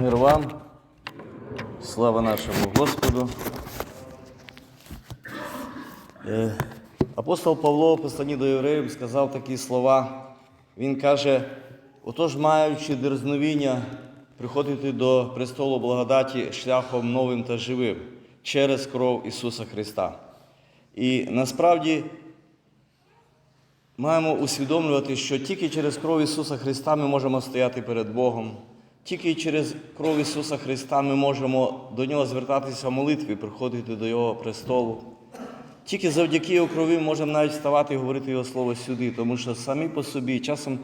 Мир вам, слава нашому Господу. Е, Апостол Павло, в посланні до євреїв, сказав такі слова. Він каже: отож, маючи дерзновіння, приходити до престолу благодаті шляхом новим та живим через кров Ісуса Христа. І насправді маємо усвідомлювати, що тільки через кров Ісуса Христа ми можемо стояти перед Богом. Тільки через кров Ісуса Христа ми можемо до Нього звертатися в молитві, приходити до Його престолу. Тільки завдяки Його крові можемо навіть вставати і говорити Його Слово сюди, тому що самі по собі часом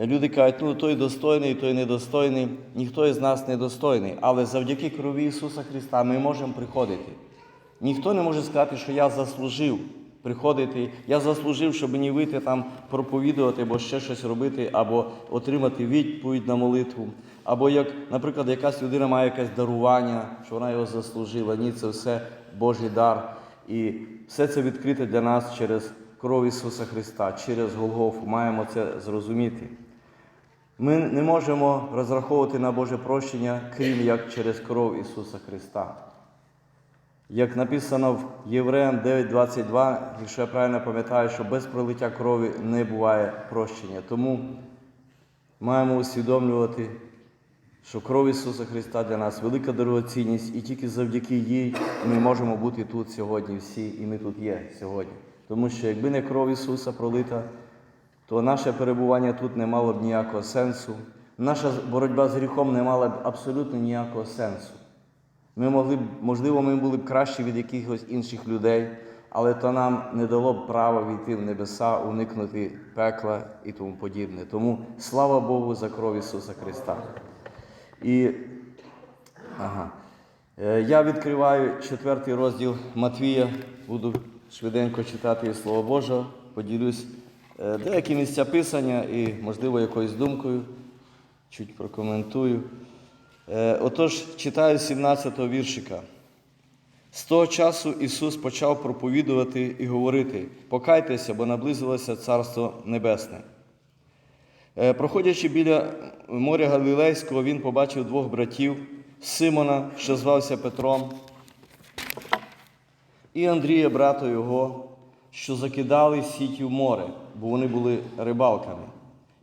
люди кажуть, ну той достойний, той недостойний, ніхто із нас не достойний. Але завдяки крові Ісуса Христа ми можемо приходити. Ніхто не може сказати, що я заслужив приходити, я заслужив, щоб мені вийти там проповідувати або ще щось робити, або отримати відповідь на молитву. Або як, наприклад, якась людина має якесь дарування, що вона його заслужила. Ні, це все Божий дар. І все це відкрите для нас через кров Ісуса Христа, через Голгофу. Маємо це зрозуміти. Ми не можемо розраховувати на Боже прощення, крім як через кров Ісуса Христа. Як написано в Євреям 9.22, якщо я правильно пам'ятаю, що без пролиття крові не буває прощення. Тому маємо усвідомлювати, що кров Ісуса Христа для нас велика дорогоцінність, і тільки завдяки їй ми можемо бути тут сьогодні всі, і ми тут є сьогодні. Тому що якби не кров Ісуса пролита, то наше перебування тут не мало б ніякого сенсу. Наша боротьба з гріхом не мала б абсолютно ніякого сенсу. Ми могли б, можливо, ми були б кращі від якихось інших людей, але то нам не дало б права війти в небеса, уникнути пекла і тому подібне. Тому слава Богу за кров Ісуса Христа. І ага. Е, я відкриваю четвертий розділ Матвія, буду швиденько читати Слово Боже, поділюсь е, деякі місця писання і, можливо, якоюсь думкою, чуть прокоментую. Е, Отож, читаю 17-го віршика. З того часу Ісус почав проповідувати і говорити: покайтеся, бо наблизилося Царство Небесне. Е, Проходячи біля моря Галілейського, він побачив двох братів Симона, що звався Петром, і Андрія, брата його, що закидали сіті в море, бо вони були рибалками.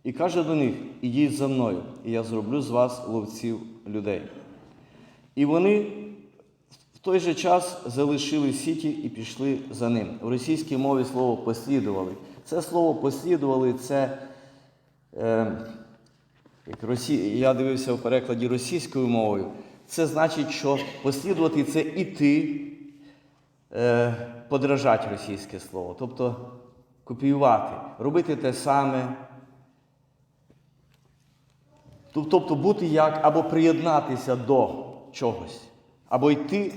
І каже до них: Ідіть за мною, і я зроблю з вас ловців людей. І вони в той же час залишили сіті і пішли за ним. В російській мові слово послідували. Це слово послідували це. Е, як росі... Я дивився в перекладі російською мовою. Це значить, що послідувати це іти, е, подражати російське слово, тобто копіювати, робити те саме. Тобто бути як або приєднатися до чогось, або йти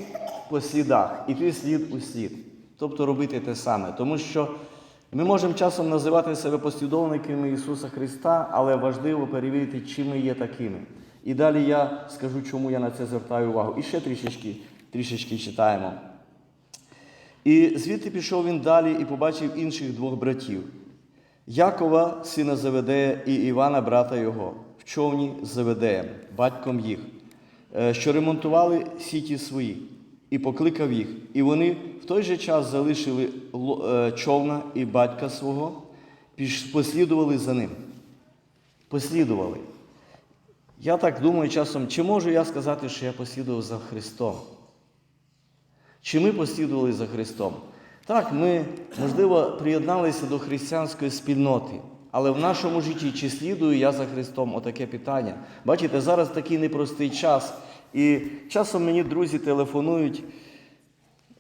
по слідах, іти слід у слід. Тобто робити те саме. Тому що ми можемо часом називати себе послідовниками Ісуса Христа, але важливо перевірити, чи ми є такими. І далі я скажу, чому я на це звертаю увагу. І ще трішечки, трішечки читаємо. І звідти пішов він далі і побачив інших двох братів: Якова, сина Заведея, і Івана, брата його, в човні з Заведеєм, батьком їх, е, що ремонтували сіті свої, і покликав їх. І вони в той же час залишили е, човна і батька свого, послідували за ним. Послідували. Я так думаю часом, чи можу я сказати, що я послідував за Христом? Чи ми послідували за Христом? Так, ми, можливо, приєдналися до християнської спільноти, але в нашому житті чи слідую я за Христом? Отаке питання. Бачите, зараз такий непростий час. І часом мені друзі телефонують,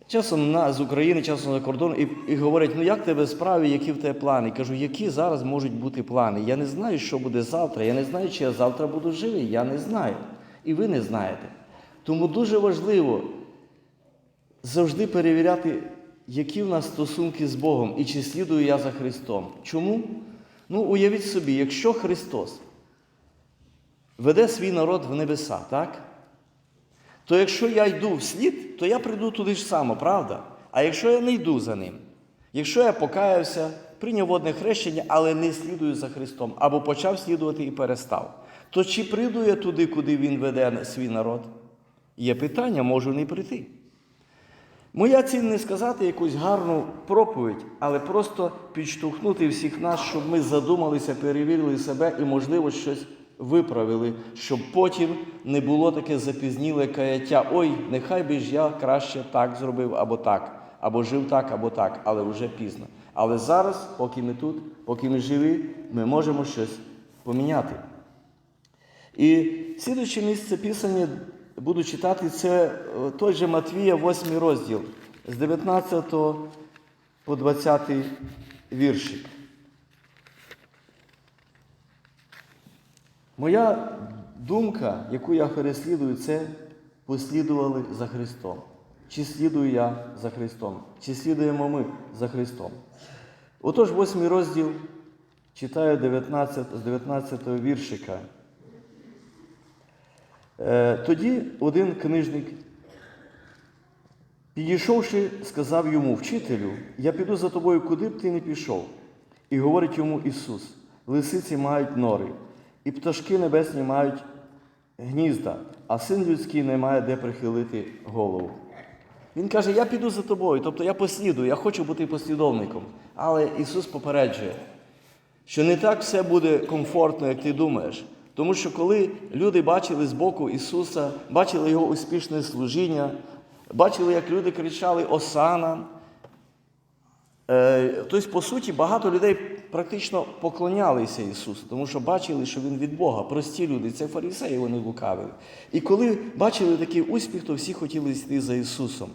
часом з України, часом за кордон, і, і говорять, ну як тебе справи, які в тебе плани? Кажу, які зараз можуть бути плани? Я не знаю, що буде завтра. Я не знаю, чи я завтра буду живий. Я не знаю. І ви не знаєте. Тому дуже важливо завжди перевіряти, які в нас стосунки з Богом і чи слідую я за Христом. Чому? Ну, уявіть собі, якщо Христос веде свій народ в небеса, так? То якщо я йду вслід, то я прийду туди ж само, правда? А якщо я не йду за ним, якщо я покаявся, прийняв водне хрещення, але не слідую за Христом, або почав слідувати і перестав, То чи прийду я туди, куди він веде свій народ? Є питання, можу не прийти. Моя ціль не сказати якусь гарну проповідь, але просто підштовхнути всіх нас, щоб ми задумалися, перевірили себе і, можливо, щось виправили, щоб потім не було таке запізніле каяття. Ой, нехай би ж я краще так зробив або так, або жив так, або так, але вже пізно. Але зараз, поки ми тут, поки ми живі, ми можемо щось поміняти. І слідуюче місце Писання буду читати це е, той же Матвія, 8 розділ, з 19 по 20 віршик. Моя думка, яку я переслідую, це послідували за Христом. Чи слідую я за Христом? Чи слідуємо ми за Христом? Отож, 8 розділ читаю 19, з 19 віршика. Е, Тоді один книжник, підійшовши, сказав йому, вчителю, я піду за тобою, куди б ти не пішов. І говорить йому Ісус: лисиці мають нори, і пташки небесні мають гнізда, а син людський не має де прихилити голову. Він каже: Я піду за тобою, тобто я послідую, я хочу бути послідовником. Але Ісус попереджує, що не так все буде комфортно, як ти думаєш. Тому що коли люди бачили з боку Ісуса, бачили Його успішне служіння, бачили, як люди кричали Осана. е, Тобто, по суті, багато людей практично поклонялися Ісусу, тому що бачили, що Він від Бога, прості люди, це фарисеї вони лукавили. І коли бачили такий успіх, то всі хотіли йти за Ісусом.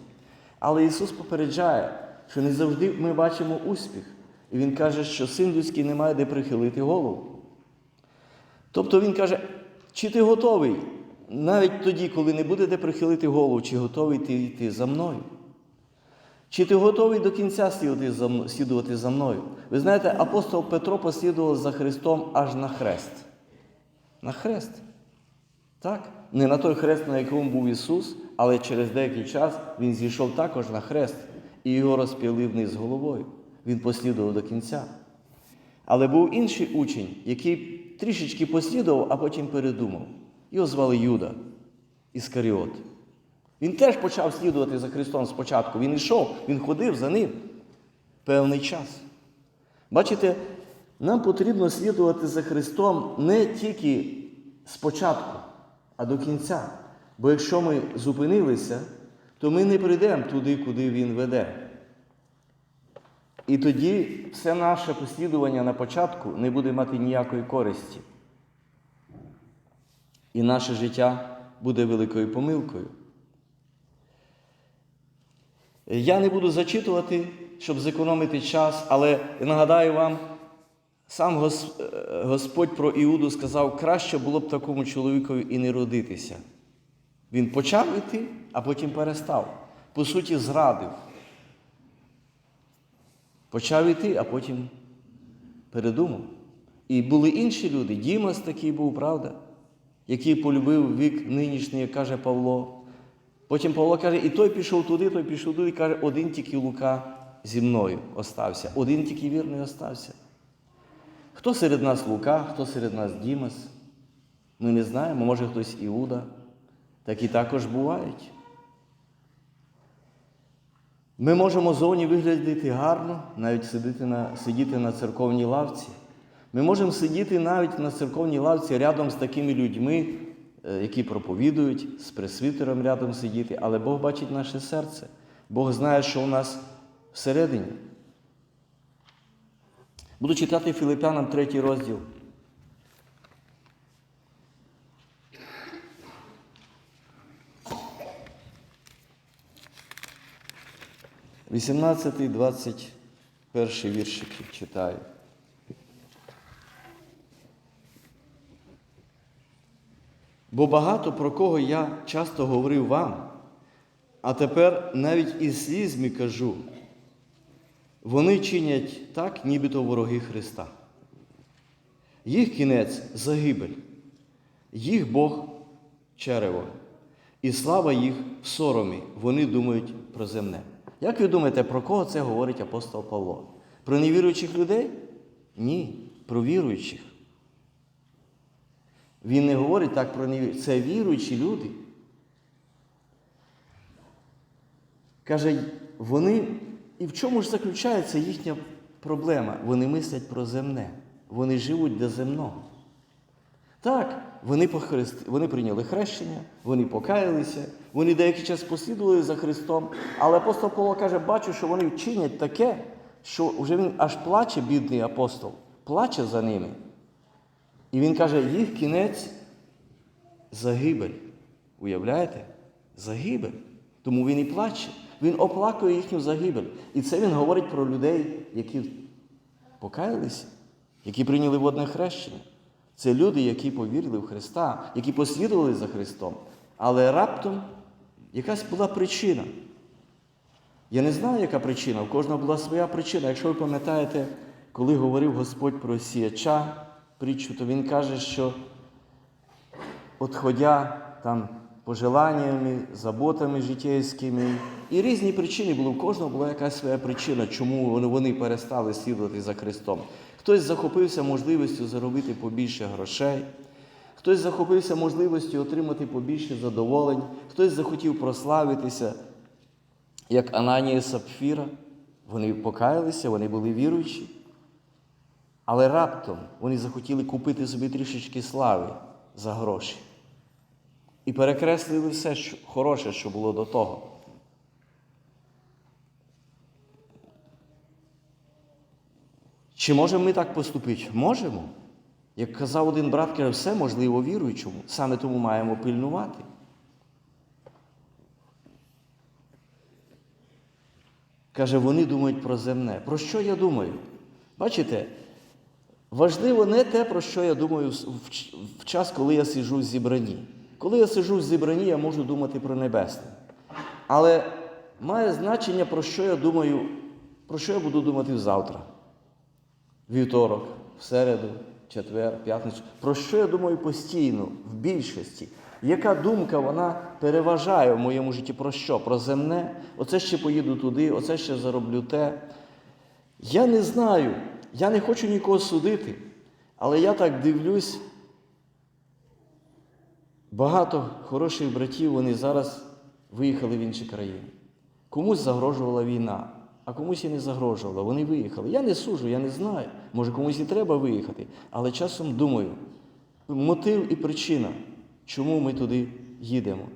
Але Ісус попереджає, що не завжди ми бачимо успіх. І Він каже, що син людський не має де прихилити голову. Тобто він каже, чи ти готовий навіть тоді, коли не буде де прихилити голову, чи готовий ти йти за мною? Чи ти готовий до кінця слідувати за мною? Ви знаєте, апостол Петро послідував за Христом аж на хрест. На хрест. Так? Не на той хрест, на якому був Ісус, але через деякий час Він зійшов також на хрест і його розп'яли вниз головою. Він послідував до кінця. Але був інший учень, який трішечки послідував, а потім передумав. Його звали Юда Іскаріот. Він теж почав слідувати за Христом спочатку. Він йшов, він ходив за ним певний час. Бачите, нам потрібно слідувати за Христом не тільки спочатку, а до кінця. Бо якщо ми зупинилися, то ми не прийдемо туди, куди Він веде. І тоді все наше послідування на початку не буде мати ніякої користі. І наше життя буде великою помилкою. Я не буду зачитувати, щоб зекономити час, але нагадаю вам, сам Господь про Іуду сказав, краще було б такому чоловікові і не родитися. Він почав іти, а потім перестав. По суті, зрадив. Почав іти, а потім передумав. І були інші люди. Дімас такий був, правда, який полюбив вік нинішній, як каже Павло. Потім Павло каже, і той пішов туди, той пішов туди, і каже, один тільки Лука зі мною остався, один тільки вірний остався. Хто серед нас Лука, хто серед нас Дімас? Ми не знаємо, може хтось Іуда. Такі також бувають. Ми можемо зовні виглядати гарно, навіть сидіти на, сидіти на церковній лавці. Ми можемо сидіти навіть на церковній лавці рядом з такими людьми, які проповідують, з пресвітером рядом сидіти, але Бог бачить наше серце. Бог знає, що у нас всередині. Буду читати Філипянам третій розділ. Вісімнадцятий, двадцять перший віршики читаю. Бо багато про кого я часто говорив вам, а тепер навіть із слізьми кажу, вони чинять так, нібито вороги Христа. Їх кінець загибель, їх Бог черево, і слава їх в соромі, вони думають про земне. Як ви думаєте, про кого це говорить апостол Павло? Про невіруючих людей? Ні, про віруючих. Він не говорить так про невіруючих. Це віруючі люди. Каже, вони. І в чому ж заключається їхня проблема? Вони мислять про земне. Вони живуть для земного. Так, вони, похрест... вони прийняли хрещення, вони покаялися, вони деякий час послідували за Христом. Але апостол Павло каже, бачу, що вони вчинять таке, що вже він аж плаче, бідний апостол, плаче за ними. І він каже, їх кінець загибель. Уявляєте? Загибель. Тому він і плаче. Він оплакує їхню загибель. І це він говорить про людей, які покаялися, які прийняли водне хрещення. Це люди, які повірили в Христа, які послідували за Христом. Але раптом якась була причина. Я не знаю, яка причина, у кожного була своя причина. Якщо ви пам'ятаєте, коли говорив Господь про сіяча притчу, то він каже, що отходя там пожеланнями, заботами життєвськими, і різні причини були. У кожного була якась своя причина, чому вони- перестали слідувати за Христом. Хтось захопився можливістю заробити побільше грошей, хтось захопився можливістю отримати побільше задоволень, хтось захотів прославитися, як Ананія Сапфіра. Вони покаялися, вони були віруючі. Але раптом вони захотіли купити собі трішечки слави за гроші. І перекреслили все що, хороше, що було до того. Чи можемо ми так поступити? Можемо. Як казав один брат, каже, все можливо віруючому, саме тому маємо пильнувати. Каже, вони думають про земне. Про що я думаю? Бачите, важливо не те, про що я думаю в- час, коли я сиджу в зібранні. Коли я сиджу в зібранні, я можу думати про небесне. Але має значення, про що я думаю, про що я буду думати завтра, вівторок, в середу, четвер, п'ятницю. Про що я думаю постійно, в більшості? Яка думка вона переважає в моєму житті? Про що? Про земне? Оце ще поїду туди, оце ще зароблю те. Я не знаю, я не хочу нікого судити, але я так дивлюсь. Багато хороших братів вони зараз виїхали в інші країни. Комусь загрожувала війна, а комусь і не загрожувала. Вони виїхали. Я не сужу, я не знаю. Може, комусь і треба виїхати. Але часом думаю, мотив і причина, чому ми туди їдемо.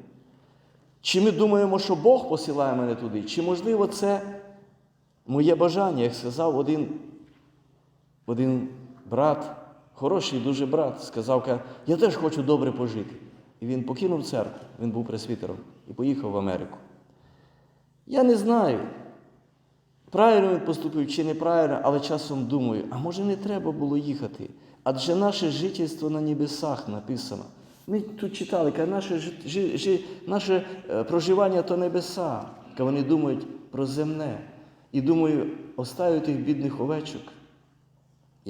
Чи ми думаємо, що Бог посилає мене туди, чи можливо це моє бажання, як сказав один, один брат, хороший дуже брат, сказав, каже, я теж хочу добре пожити. І він покинув церкву, він був пресвітером і поїхав в Америку. Я не знаю, правильно він поступив чи неправильно, але часом думаю, а може не треба було їхати? Адже наше жительство на небесах написано. Ми тут читали, каже, наше, жи- жи- наше е, проживання то небеса. Каже, Вони думають про земне. І думаю, оставлю тих бідних овечок.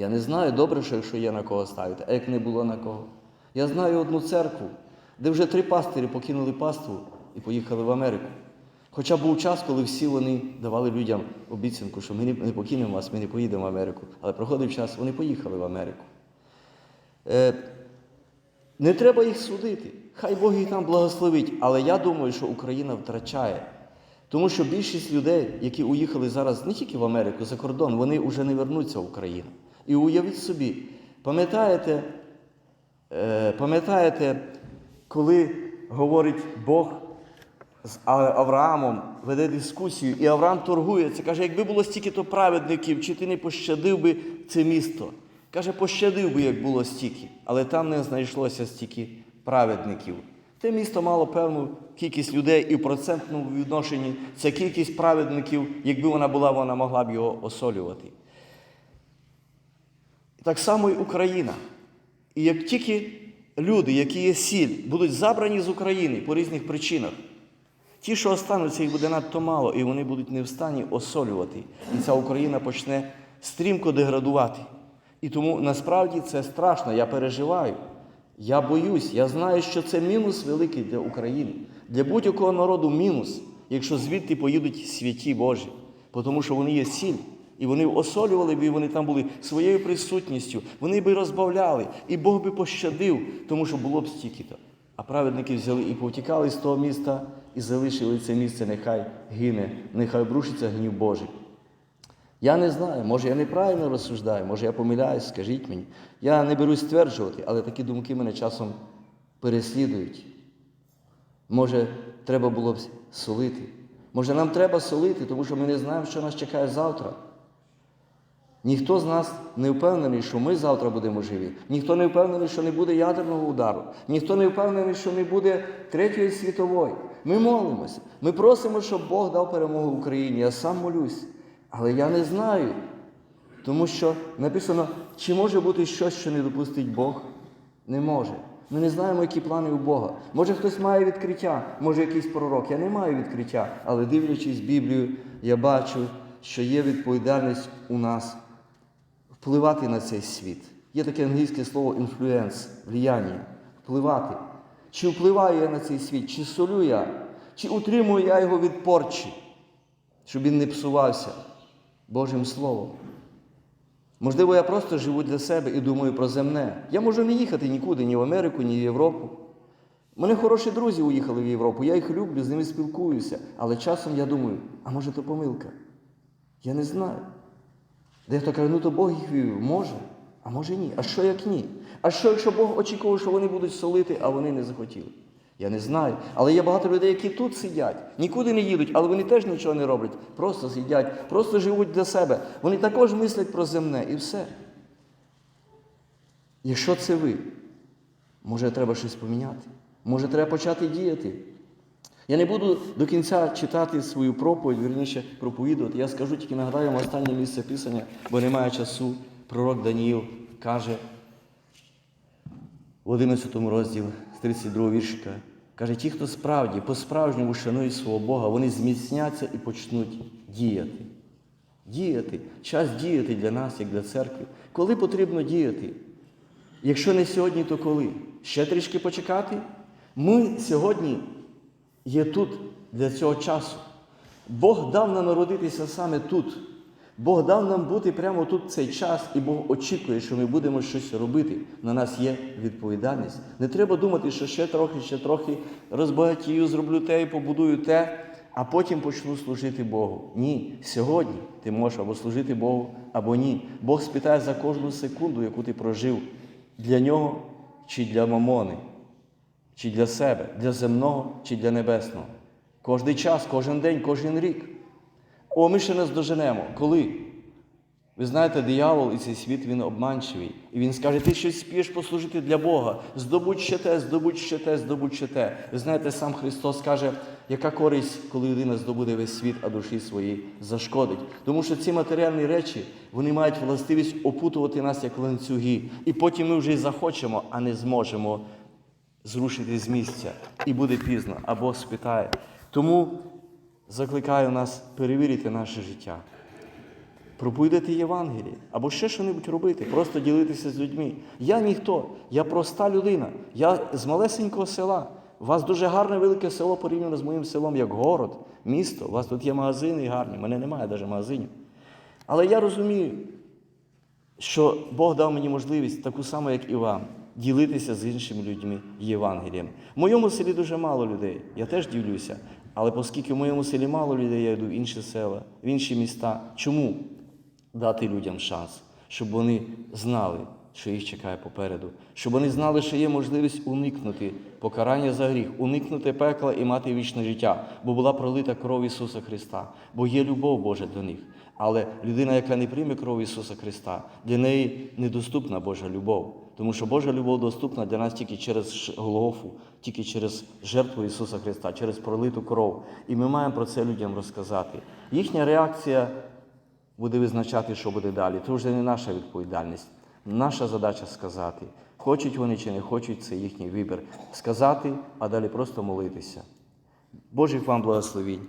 Я не знаю добре, що якщо є на кого ставити, а як не було на кого. Я знаю одну церкву, де вже три пастирі покинули паству і поїхали в Америку. Хоча був час, коли всі вони давали людям обіцянку, що ми не не покинемо вас, ми не поїдемо в Америку. Але проходив час, вони поїхали в Америку. Е, не треба їх судити. Хай Бог їх там благословить. Але я думаю, що Україна втрачає. Тому що більшість людей, які уїхали зараз не тільки в Америку, за кордон, вони вже не вернуться в Україну. І уявіть собі, пам'ятаєте, е, пам'ятаєте, коли говорить Бог з Авраамом, веде дискусію, і Авраам торгується, каже, якби було стільки-то праведників, чи ти не пощадив би це місто? Каже, пощадив би, як було стільки, але там не знайшлося стільки праведників. Те місто мало певну кількість людей, і в процентному відношенні ця кількість праведників, якби вона була, вона могла б його осолювати. Так само і Україна. І як тільки люди, які є сіль, будуть забрані з України по різних причинах, ті, що остануться, їх буде надто мало, і вони будуть не в стані осолювати. І ця Україна почне стрімко деградувати. І тому насправді це страшно, я переживаю. Я боюсь, я знаю, що це мінус великий для України, для будь-якого народу мінус, якщо звідти поїдуть святі Божі, тому що вони є сіль. І вони осолювали б, і вони там були своєю присутністю, вони би розбавляли, і Бог би пощадив, тому що було б стільки-то. А праведники взяли і повтікали з того міста, і залишили це місце, нехай гине, нехай обрушиться гнів Божий. Я не знаю, може я неправильно розсуждаю, може я помиляюсь, скажіть мені. Я не берусь стверджувати, але такі думки мене часом переслідують. Може, треба було б солити. Може, нам треба солити, тому що ми не знаємо, що нас чекає завтра. Ніхто з нас не впевнений, що ми завтра будемо живі. Ніхто не впевнений, що не буде ядерного удару. Ніхто не впевнений, що не буде третьої світової. Ми молимося. Ми просимо, щоб Бог дав перемогу Україні. Я сам молюсь. Але я не знаю. Тому що написано, чи може бути щось, що не допустить Бог? Не може. Ми не знаємо, які плани у Бога. Може, хтось має відкриття, може якийсь пророк. Я не маю відкриття, але дивлячись Біблію, я бачу, що є відповідальність у нас впливати на цей світ. Є таке англійське слово інфлюенс, влияння, впливати. Чи впливаю я на цей світ, чи солю я, чи утримую я його від порчі, щоб він не псувався Божим Словом. Можливо, я просто живу для себе і думаю про земне. Я можу не їхати нікуди, ні в Америку, ні в Європу. У мене хороші друзі уїхали в Європу, я їх люблю, з ними спілкуюся. Але часом я думаю, а може то помилка? Я не знаю. Дехто каже, ну то Бог їх вів. Може, а може ні. А що як ні? А що, якщо Бог очікував, що вони будуть солити, а вони не захотіли? Я не знаю. Але є багато людей, які тут сидять, нікуди не їдуть, але вони теж нічого не роблять. Просто сидять, просто живуть для себе. Вони також мислять про земне і все. Якщо це ви, може треба щось поміняти? Може, треба почати діяти? Я не буду до кінця читати свою проповідь, вірніше проповідувати. Я скажу тільки нагадаю останнє місце писання, бо немає часу. Пророк Даніїл каже в 11 розділі з 32 віршика. Каже, ті, хто справді, по-справжньому шанують свого Бога, вони зміцняться і почнуть діяти. Діяти. Час діяти для нас, як для церкви. Коли потрібно діяти? Якщо не сьогодні, то коли? Ще трішки почекати? Ми сьогодні є тут для цього часу. Бог дав нам народитися саме тут. Бог дав нам бути прямо тут цей час, і Бог очікує, що ми будемо щось робити. На нас є відповідальність. Не треба думати, що ще трохи, ще трохи розбагатію, зроблю те і побудую те, а потім почну служити Богу. Ні, сьогодні ти можеш або служити Богу, або ні. Бог спитає за кожну секунду, яку ти прожив для нього чи для мамони, чи для себе, для земного чи для небесного. Кожний час, кожен день, кожен рік. О, ми ще не здоженемо. Коли? Ви знаєте, диявол і цей світ він обманчивий. І він скаже, ти щось спієш послужити для Бога. Здобудь ще те, здобудь ще те, здобудь ще те. Ви знаєте, сам Христос каже, яка користь, коли людина здобуде весь світ, а душі своїй зашкодить. Тому що ці матеріальні речі вони мають властивість опутувати нас як ланцюги. І потім ми вже й захочемо, а не зможемо зрушити з місця. І буде пізно, а Бог спитає. Тому закликаю нас перевірити наше життя. Проповідати Євангеліє або ще що-небудь робити, просто ділитися з людьми. Я ніхто, я проста людина, я з малесенького села. У вас дуже гарне велике село порівняно з моїм селом, як город, місто. У вас тут є магазини гарні, мене немає навіть магазинів. Але я розумію, що Бог дав мені можливість, таку саму, як і вам, ділитися з іншими людьми Євангелієм. В моєму селі дуже мало людей, я теж ділюся. Але оскільки в моєму селі мало людей, я йду в інші села, в інші міста. Чому дати людям шанс, щоб вони знали, що їх чекає попереду, щоб вони знали, що є можливість уникнути покарання за гріх, уникнути пекла і мати вічне життя, бо була пролита кров Ісуса Христа, бо є любов Божа до них. Але людина, яка не прийме кров Ісуса Христа, для неї недоступна Божа любов. Тому що Божа любов доступна для нас тільки через Голгофу, тільки через жертву Ісуса Христа, через пролиту кров. І ми маємо про це людям розказати. Їхня реакція буде визначати, що буде далі. Це вже не наша відповідальність. Наша задача сказати, хочуть вони чи не хочуть, це їхній вибір. Сказати, а далі просто молитися. Божих вам благословінь.